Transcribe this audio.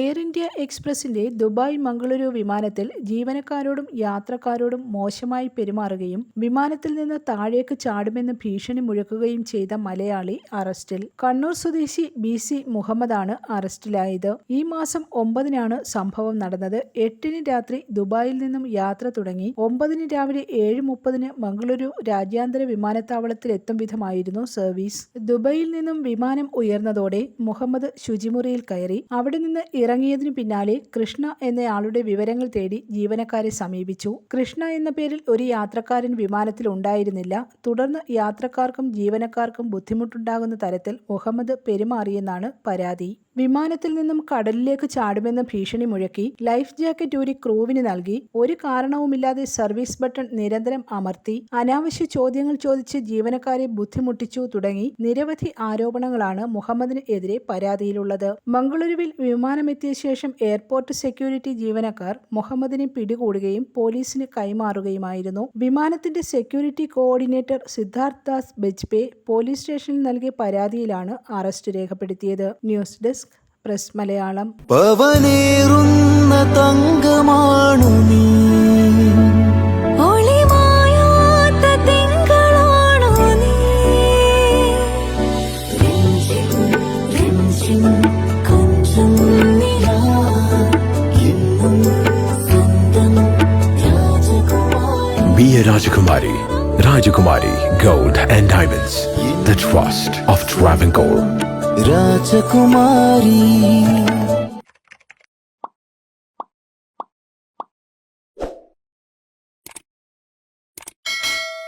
Air India എക്സ്പ്രസിന്റെ Dubai Mangaluru വിമാനത്തിൽ ജീവനക്കാരോടും യാത്രക്കാരോടും മോശമായി പെരുമാറുകയും വിമാനത്തിൽ നിന്ന് താഴേക്ക് ചാടുമെന്ന് ഭീഷണി മുഴക്കുകയും ചെയ്ത മലയാളി അറസ്റ്റിൽ. കണ്ണൂർ സ്വദേശി ബി സി മുഹമ്മദാണ് അറസ്റ്റിലായത്. ഈ മാസം ഒമ്പതിനാണ് സംഭവം നടന്നത്. എട്ടിന് രാത്രി ദുബായിൽ നിന്നും യാത്ര തുടങ്ങി ഒമ്പതിന് രാവിലെ ഏഴ് മുപ്പതിന് മംഗളൂരു രാജ്യാന്തര വിമാനത്താവളത്തിൽ എത്തും വിധമായിരുന്നു സർവീസ്. ദുബായിൽ നിന്നും വിമാനം ഉയർന്നതോടെ മുഹമ്മദ് ശുചിമുറിയിൽ കയറി. അവിടെ നിന്ന് ഇറങ്ങിയതിനു പിന്നാലെ കൃഷ്ണ എന്നയാളുടെ വിവരങ്ങൾ തേടി ജീവനക്കാരെ സമീപിച്ചു. കൃഷ്ണ എന്ന പേരിൽ ഒരു യാത്രക്കാരൻ വിമാനത്തിൽ ഉണ്ടായിരുന്നില്ല. തുടർന്ന് യാത്രക്കാർക്കും ജീവനക്കാർക്കും ബുദ്ധിമുട്ടുണ്ടാകുന്ന തരത്തിൽ മുഹമ്മദ് പെരുമാറിയെന്നാണ് പരാതി. വിമാനത്തിൽ നിന്നും കടലിലേക്ക് ചാടുമെന്ന ഭീഷണി മുഴക്കി ലൈഫ് ജാക്കറ്റ് ഊരി ക്രൂവിന് നൽകി. ഒരു കാരണവുമില്ലാതെ സർവീസ് ബട്ടൺ നിരന്തരം അമർത്തി. അനാവശ്യ ചോദ്യങ്ങൾ ചോദിച്ച് ജീവനക്കാരെ ബുദ്ധിമുട്ടിച്ചു തുടങ്ങി. നിരവധി ആരോപണങ്ങളാണ് മുഹമ്മദിനെതിരെ പരാതിയിലുള്ളത്. മംഗളൂരുവിൽ വിമാനമെത്തിയ ശേഷം എയർപോർട്ട് സെക്യൂരിറ്റി ജീവനക്കാർ മുഹമ്മദിനെ പിടികൂടുകയും പോലീസിന് കൈമാറുകയുമായിരുന്നു. വിമാനത്തിന്റെ security coordinator Siddharth Das Bajpe police സ്റ്റേഷനിൽ നൽകിയ പരാതിയിലാണ് അറസ്റ്റ് രേഖപ്പെടുത്തിയത്. ന്യൂസ് ഡെസ്ക് പ്രസ് മലയാളം പവനേറുന്ന തങ്കമാണു നീ ഒളിമായാത്ത Gold നീ Diamonds, the trust of Travancore. സ്വന്തം Rajakumari gold and diamonds Rajakumari trust of. Rajakumari.